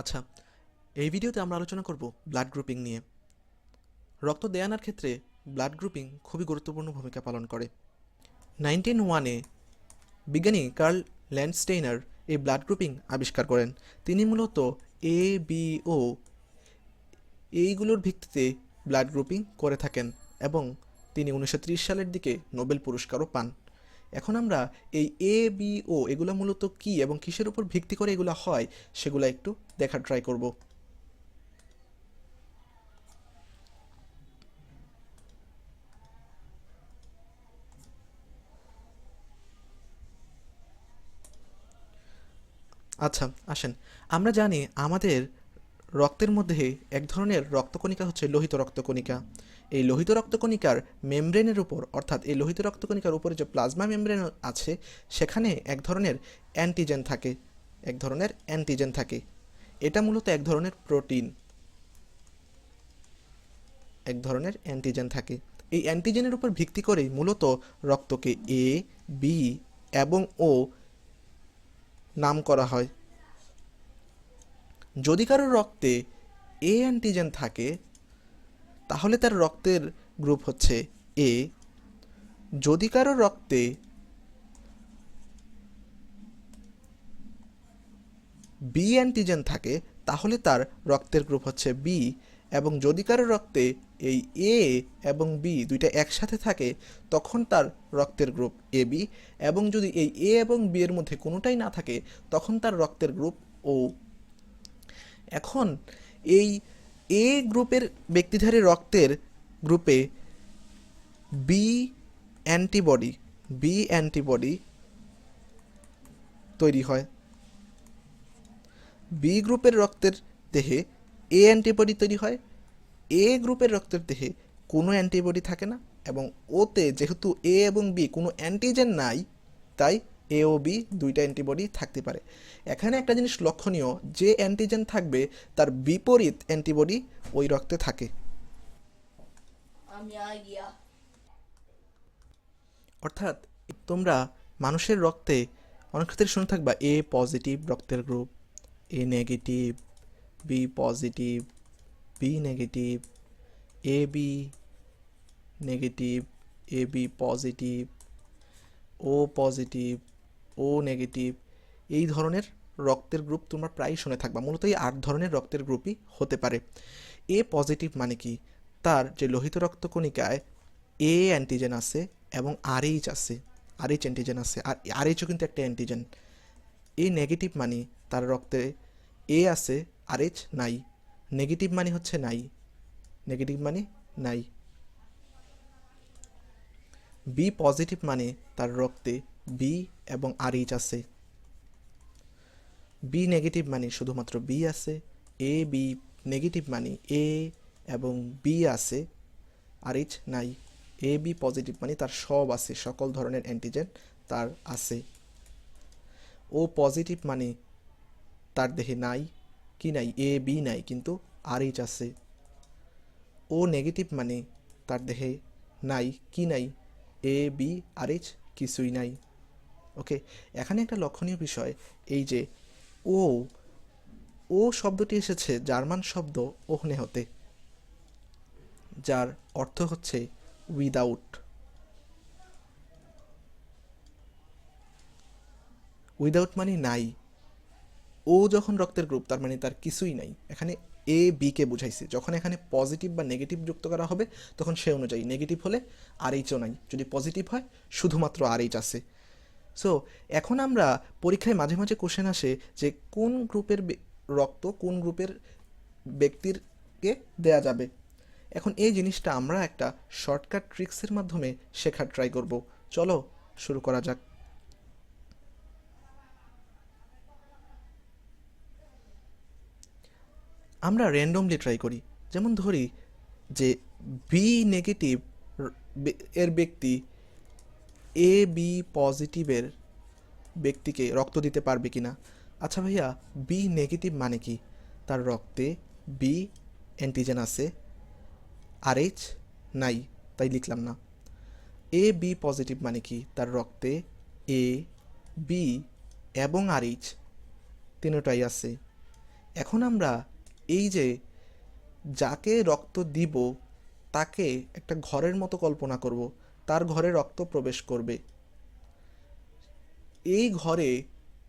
আচ্ছা এই ভিডিওতে আমরা আলোচনা করব ব্লাড গ্রুপিং নিয়ে। রক্ত দেয় আনার ক্ষেত্রে ব্লাড গ্রুপিং খুবই গুরুত্বপূর্ণ ভূমিকা পালন করে। নাইনটিন ওয়ানে বিজ্ঞানী কার্ল ল্যান্ডস্টেইনার এই ব্লাড গ্রুপিং আবিষ্কার করেন। তিনি মূলত এ বি ও এইগুলোর ভিত্তিতে ব্লাড গ্রুপিং করে থাকেন এবং তিনি উনিশশো ত্রিশ সালের দিকে নোবেল পুরস্কারও পান। এখন আমরা এই এ বি ও এগুলো মূলত কি এবং কিসের উপর ভিত্তি করে এগুলো হয়, সেগুলো একটু দেখার ট্রাই করব। আচ্ছা আসেন। আমরা জানি আমাদের রক্তের মধ্যে এক ধরনের রক্তকণিকা হচ্ছে লোহিত রক্তকণিকা। এই লোহিত রক্তকণিকার মেমব্রেনের উপর, অর্থাৎ এই লোহিত রক্তকণিকার উপরে যে প্লাজমা মেমব্রেন আছে, সেখানে এক ধরনের অ্যান্টিজেন থাকে। এক ধরনের অ্যান্টিজেন থাকে। এটা মূলত এক ধরনের প্রোটিন এক ধরনের অ্যান্টিজেন থাকে। এই অ্যান্টিজেনের উপর ভিত্তি করেই মূলত রক্তকে এ বি এবং ও নাম করা হয়। যদি কারোর রক্তে এ অ্যান্টিজেন থাকে, তাহলে তার রক্তের গ্রুপ হচ্ছে এ যদি কারোর রক্তে বি অ্যান্টিজেন থাকে, তাহলে তার রক্তের গ্রুপ হচ্ছে বি এবং যদি কারও রক্তে এই এ এবং বি দুইটা একসাথে থাকে, তখন তার রক্তের গ্রুপ এ বি এবং যদি এই এ এবং বি এর মধ্যে কোনোটাই না থাকে, তখন তার রক্তের গ্রুপ ও এখন এই এ গ্রুপের ব্যক্তিধারী রক্তের গ্রুপে বি অ্যান্টিবডি বি অ্যান্টিবডি তৈরি হয়। বি গ্রুপের রক্তের দেহে এ অ্যান্টিবডি তৈরি হয়। এ গ্রুপের রক্তের দেহে কোনো অ্যান্টিবডি থাকে না এবং ওতে যেহেতু এ এবং বি কোনো অ্যান্টিজেন নাই, তাই এ ও বি দুইটা অ্যান্টিবডি থাকতে পারে। এখানে একটা জিনিস লক্ষণীয় যে অ্যান্টিজেন থাকবে তার বিপরীত অ্যান্টিবডি ওই রক্তে থাকে। অর্থাৎ তোমরা মানুষের রক্তে অনেক ক্ষেত্রে শুনে থাকবা এ পজিটিভ রক্তের group A negative B positive B negative A B negative A B positive O positive O negative. এই ধরনের রক্তের গ্রুপ তোমরা প্রায়ই শুনে থাকবা। মূলত এই আট ধরনের রক্তের গ্রুপই হতে পারে। এ পজিটিভ মানে কি? তার যে লোহিত রক্তকণিকায় এ অ্যান্টিজেন আছে এবং আরএইচ আছে। আরএইচ অ্যান্টিজেন আছে। আর আরএইচও কিন্তু একটা অ্যান্টিজেন এ নেগেটিভ মানে তার রক্তে এ আছে আরএইচ নাই। নেগেটিভ মানে হচ্ছে নাই। নেগেটিভ মানে নাই। বি পজিটিভ মানে তার রক্তে বি এবং আরএইচ আছে। বি নেগেটিভ মানে শুধুমাত্র বি আছে এ বি নেগেটিভ মানে এ এবং বি আছে আরএইচ নাই। এ বি পজিটিভ মানে তার সব আছে, সকল ধরনের অ্যান্টিজেন তার আছে। ও পজিটিভ মানে তার দেহে নাই, কি নাই? এ বি নাই, কিন্তু আরএইচ আছে। ও নেগেটিভ মানে তার দেহে নাই, কি নাই? এ বি আরএইচ কিছুই নাই। ওকে? এখানে একটা লক্ষণীয় বিষয়, এই যে, ও ও শব্দটি এসেছে জার্মান শব্দ ওহনে হতে যার অর্থ হচ্ছে উইদাউট উইদাউট মানে নাই। ও যখন রক্তের গ্রুপ তার মানে তার কিছুই নাই। এখানে এ বিকে বুঝাইছে। যখন এখানে পজিটিভ বা নেগেটিভ যুক্ত করা হবে, তখন সে অনুযায়ী নেগেটিভ হলে আর এইচও নাই। যদি পজিটিভ হয়, শুধুমাত্র আর এইচ আছে। সো এখন আমরা পরীক্ষায় মাঝে মাঝে কোশ্চেন আসে যে কোন গ্রুপের রক্ত কোন গ্রুপের ব্যক্তিরকে দেয়া যাবে? এখন এই জিনিসটা আমরা একটা শর্টকাট ট্রিক্সের মাধ্যমে শেখার ট্রাই করব। চলো, শুরু করা যাক। আমরা র্যান্ডমলি ট্রাই করি। যেমন ধরি যে বি নেগেটিভ এর ব্যক্তি এ বি পজিটিভের ব্যক্তিকে রক্ত দিতে পারবে কি না আচ্ছা ভাইয়া বি নেগেটিভ মানে কি? তার রক্তে বি অ্যান্টিজেন আছে আর এইচ নাই, তাই লিখলাম না। এ বি পজিটিভ মানে কি? তার রক্তে এ বি এবং আর এইচ তিনটাই আছে। এখন আমরা এই যে যাকে রক্ত দিব, তাকে একটা ঘরের মতো কল্পনা করব। তার ঘরে রক্ত প্রবেশ করবে। এই ঘরে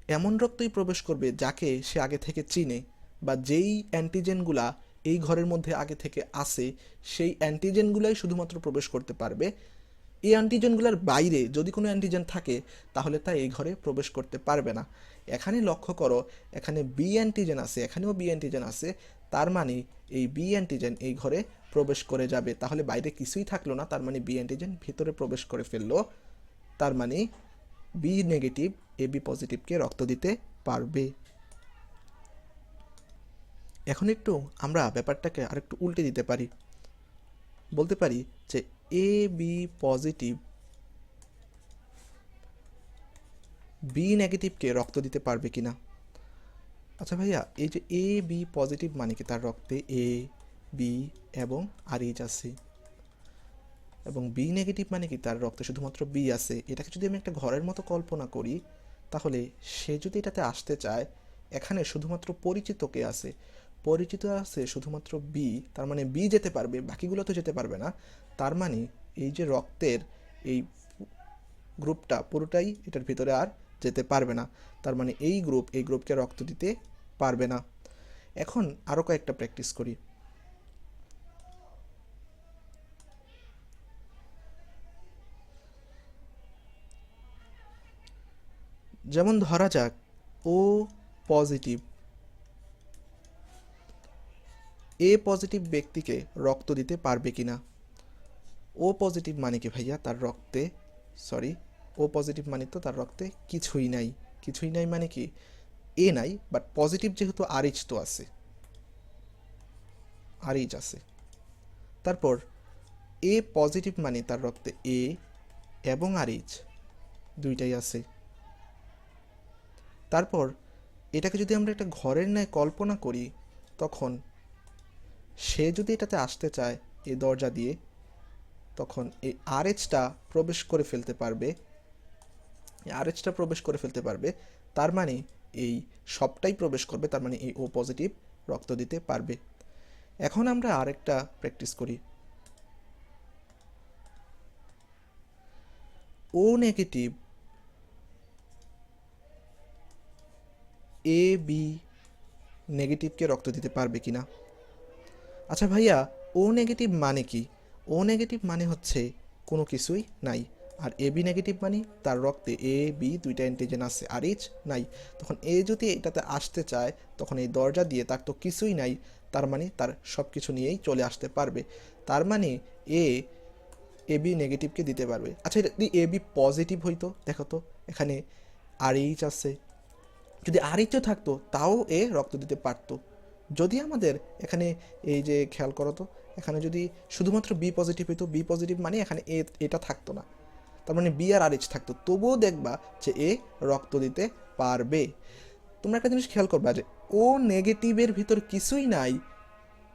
এমন রক্তই প্রবেশ করবে যাকে সে আগে থেকে চিনে বা যেই অ্যান্টিজেনগুলা এই ঘরের মধ্যে আগে থেকে আসে সেই অ্যান্টিজেনগুলাই শুধুমাত্র প্রবেশ করতে পারবে। এই অ্যান্টিজেনগুলোর বাইরে যদি কোনো অ্যান্টিজেন থাকে, তাহলে তা এই ঘরে প্রবেশ করতে পারবে না। এখানে লক্ষ্য করো, এখানে বি অ্যান্টিজেন আছে, এখানেও বি অ্যান্টিজেন আছে। তার মানে এই বি অ্যান্টিজেন এই ঘরে প্রবেশ করে যাবে। তাহলে বাইরে কিছুই থাকল না, তার মানে বি অ্যান্টিজেন ভিতরে প্রবেশ করে ফেলল। তার মানে বি নেগেটিভ এ বি পজিটিভকে রক্ত দিতে পারবে। এখন একটু আমরা ব্যাপারটাকে আরেকটু উল্টে দিতে পারি। বলতে পারি যে এ বি পজিটিভ বি নেগেটিভকে রক্ত দিতে পারবে কিনা? আচ্ছা ভাইয়া, এই যে এ বি পজিটিভ মানে কি তার রক্তে এ বি এবং আর এইচ আছে। এবং বি নেগেটিভ মানে কি? তার রক্তে শুধুমাত্র বি আছে। এটাকে যদি আমি একটা ঘরের মতো কল্পনা করি, তাহলে সে যদি এটাতে আসতে চায়, এখানে শুধুমাত্র পরিচিত কে আছে? পরিচিত আছে শুধুমাত্র বি তার মানে বি যেতে পারবে, বাকিগুলো তো যেতে পারবে না। তার মানে এই যে রক্তের এই গ্রুপটা পুরোটাই এটার ভিতরে আর যেতে পারবে না। তার মানে এই গ্রুপ, এই গ্রুপকে রক্ত দিতে পারবে না। এখন আরও কয়েকটা প্র্যাকটিস করি। যেমন ধরা যাক ও পজিটিভ এ পজিটিভ ব্যক্তিকে রক্ত দিতে পারবে কি না ও পজিটিভ মানে কি ভাইয়া? তার রক্তে সরি ও পজিটিভ মানে তো তার রক্তে কিছুই নাই। কিছুই নাই মানে কি? এ নাই বাট পজিটিভ যেহেতু আরইচ তো আছে। আরইচ আছে। তারপর এ পজিটিভ মানে তার রক্তে এ এবং আরইচ দুইটাই আছে। তারপর এটাকে যদি আমরা একটা ঘরের ন্যায় কল্পনা করি, তখন সে যদি এটাতে আসতে চায় এই দরজা দিয়ে, তখন এই আরএচটা প্রবেশ করে ফেলতে পারবে। আরএচটা প্রবেশ করে ফেলতে পারবে, তার মানে এই সবটাই প্রবেশ করবে, তার মানে এই ও পজিটিভ রক্ত দিতে পারবে। এখন আমরা আরেকটা প্র্যাকটিস করি। ও নেগেটিভ এ বি নেগেটিভকে রক্ত দিতে পারবে কি না আচ্ছা ভাইয়া ও নেগেটিভ মানে কি? ও নেগেটিভ মানে হচ্ছে কোনো কিছুই নাই। আর এ বি নেগেটিভ মানে তার রক্তে এ বি দুইটা অ্যান্টিজেন আছে, আর এইচ নাই। তখন এ যদি এটাতে আসতে চায়, তখন এই দরজা দিয়ে তার তো কিছুই নাই। তার মানে তার সব কিছু নিয়েই চলে আসতে পারবে। তার মানে এ এ বি নেগেটিভকে দিতে পারবে। আচ্ছা যদি এ বি পজিটিভ হইতো, দেখো তো, এখানে আর এইচ আছে যদি আর ইচ্ছা থাকতো, তাও এ রক্ত দিতে পারতো। যদি আমাদের এখানে এই যে খেয়াল করো তো, এখানে যদি শুধুমাত্র বি পজিটিভ হইতো বি পজিটিভ মানে এখানে এ, এটা থাকতো না। তার মানে বি আর আর এইচ থাকতো। তবুও দেখবা যে এ রক্ত দিতে পারবে। তোমরা একটা জিনিস খেয়াল করবা যে ও নেগেটিভের ভিতর কিছুই নাই,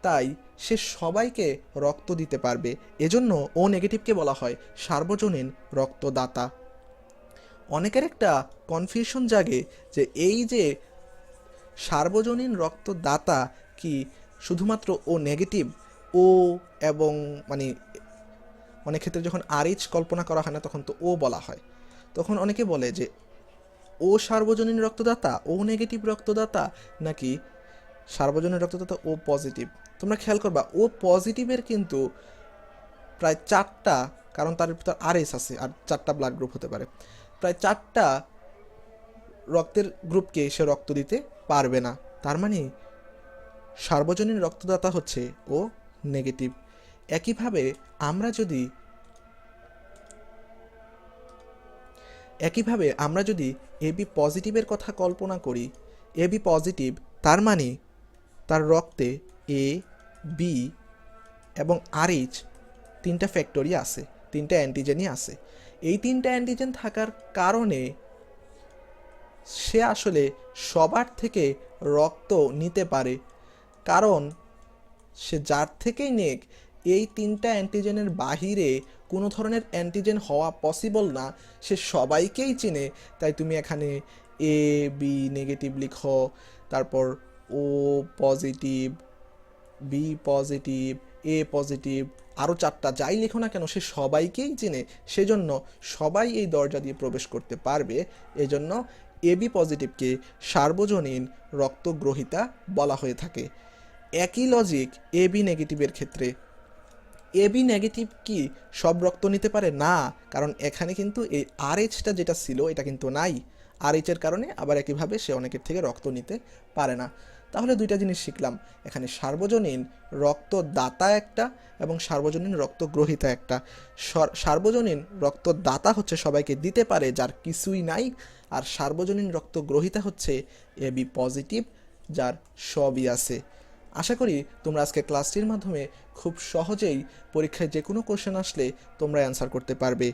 তাই সে সবাইকে রক্ত দিতে পারবে। এজন্য ও নেগেটিভকে বলা হয় সার্বজনীন রক্তদাতা। অনেকের একটা কনফিউশন জাগে যে এই যে সার্বজনীন রক্তদাতা কি শুধুমাত্র ও নেগেটিভ ও এবং মানে অনেক ক্ষেত্রে যখন আরইচ কল্পনা করা হয় না তখন তো ও বলা হয়। তখন অনেকে বলে যে ও সার্বজনীন রক্তদাতা, ও নেগেটিভ রক্তদাতা নাকি সার্বজনীন রক্তদাতা, ও পজিটিভ তোমরা খেয়াল করবা, ও পজিটিভের কিন্তু প্রায় চারটা, কারণ তার ভিতর আরএস আছে আর চারটা ব্লাড গ্রুপ হতে পারে। প্রায় চারটা রক্তের গ্রুপকে সে রক্ত দিতে পারবে না। তার মানে সার্বজনীন রক্তদাতা হচ্ছে ও নেগেটিভ। একইভাবে আমরা যদি একইভাবে আমরা যদি এবি পজিটিভের কথা কল্পনা করি এবি পজিটিভ, তার মানে তার রক্তে এ, বি এবং আর এইচ তিনটা ফ্যাক্টরি আছে। তিনটা অ্যান্টিজেনই আছে। এই তিনটা অ্যান্টিজেন থাকার কারণে সে আসলে সবার থেকে রক্ত নিতে পারে। কারণ সে যার থেকেই নেক, এই তিনটা অ্যান্টিজেনের বাহিরে কোনো ধরনের অ্যান্টিজেন হওয়া পসিবল না। সে সবাইকেই চিনে। তাই তুমি এখানে এ বি নেগেটিভ লিখো, তারপর O positive B positive A positive আরও চারটা যাই লেখো না কেন, সে সবাইকেই চেনে। সেজন্য সবাই এই দরজা দিয়ে প্রবেশ করতে পারবে। এজন্য এবি পজিটিভকে সার্বজনীন রক্তগ্রহিতা বলা হয়ে থাকে। একই লজিক এবি নেগেটিভের ক্ষেত্রে। এবি নেগেটিভ কি সব রক্ত নিতে পারে? না, কারণ এখানে কিন্তু এই আর এইচটা যেটা ছিল, এটা কিন্তু নাই। আর এইচের কারণে আবার একইভাবে সে অনেকের থেকে রক্ত নিতে পারে না। তাহলে দুইটা জিনিস শিখলাম। এখানে সার্বজনীন রক্তদাতা একটা এবং সার্বজনীন রক্তগ্রহিতা একটা। সর- সার্বজনীন রক্তদাতা হচ্ছে সবাইকে দিতে পারে যার কিছুই নাই আর সার্বজনীন রক্তগ্রহিতা হচ্ছে এবি পজিটিভ যার সবই আছে। আশা করি তোমরা আজকে ক্লাসটির মাধ্যমে খুব সহজেই পরীক্ষায় যে কোনো কোশ্চেন আসলে তোমরা অ্যান্সার করতে পারবে।